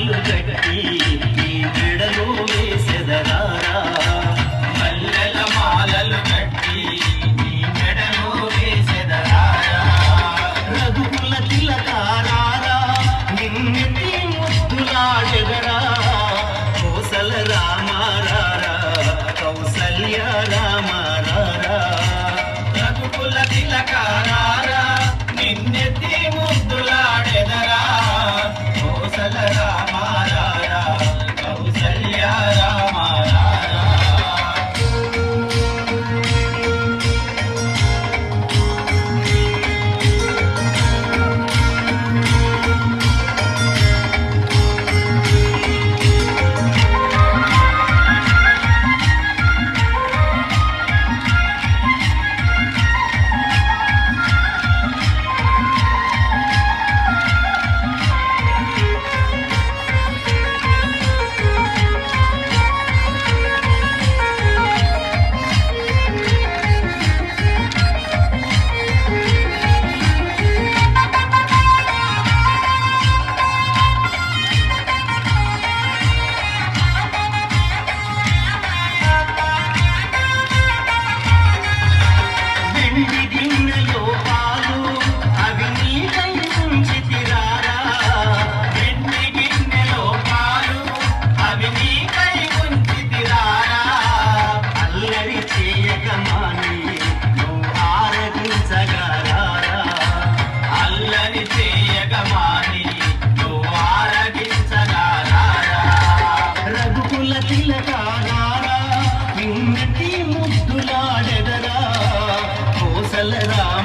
మాయలు కట్టి నీ బిడలో వేసెదరారా మల్లెల మాలలు కట్టి నీ మెడలో వేసెదరారా రఘుకుల తిలకారారా ಕಲರಾ